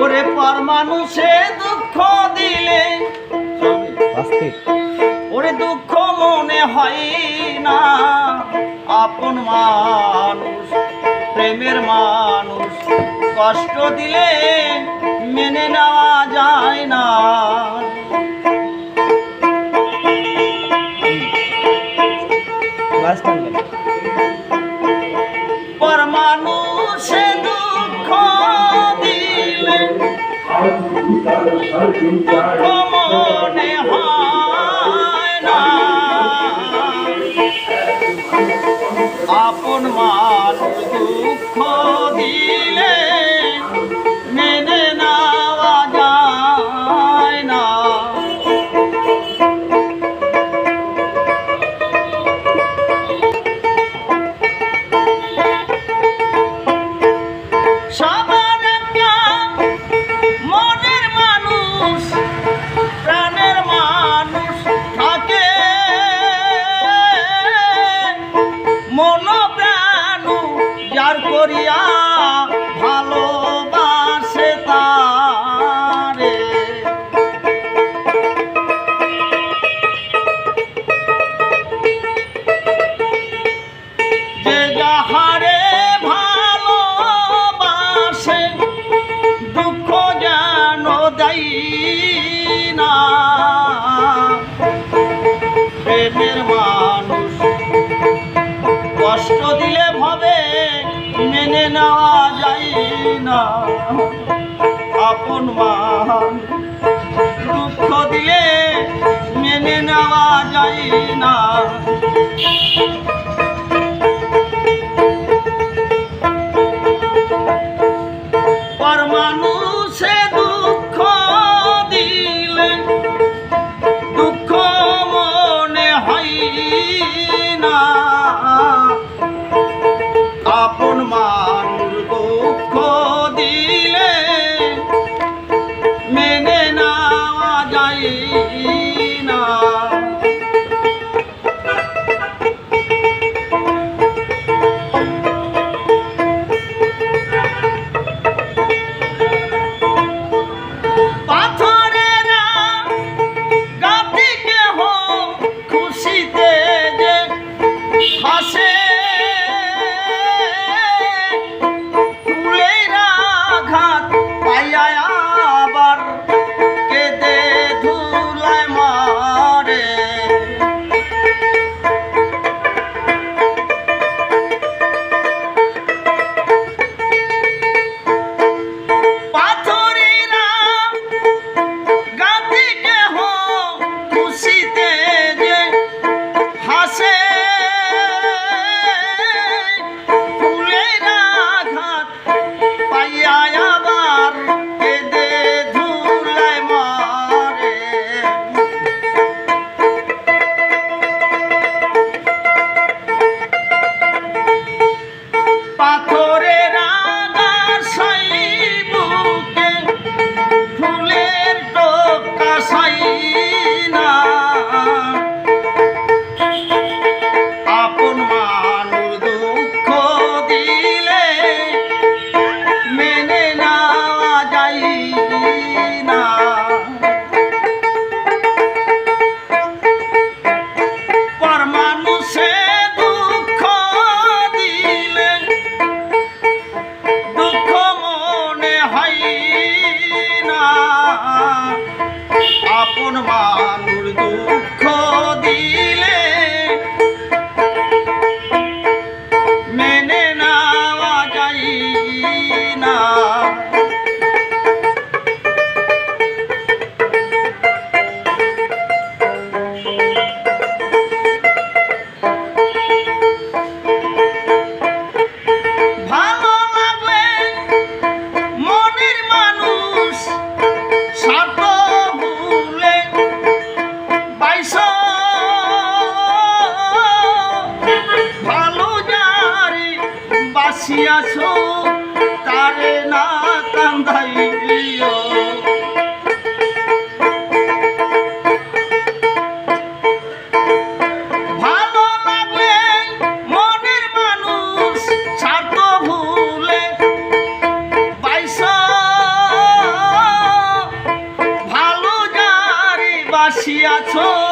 ওরে পর মানুষে দুঃখ দিলে। ওরে দুঃখ মনে হয় না, আপন মানুষ, প্রেমের মানুষ। কষ্ট দিলে মেনে নেওয়া যায় না। পর মনে হয় না। আপন মানুষ দুঃখ দিলে যায় না আপন মান দুঃখ দিলে মেনে নেওয়া যায় না পাথরের আগাছাই বুকে, ফুলের টোকা সাই না। আপন মানুষ দুঃখ দিলে মেনে নেওয়া যায় না। পর মানুষে বাসিয়াছ তারে না কান্দাইও বাসিয়াছ তারে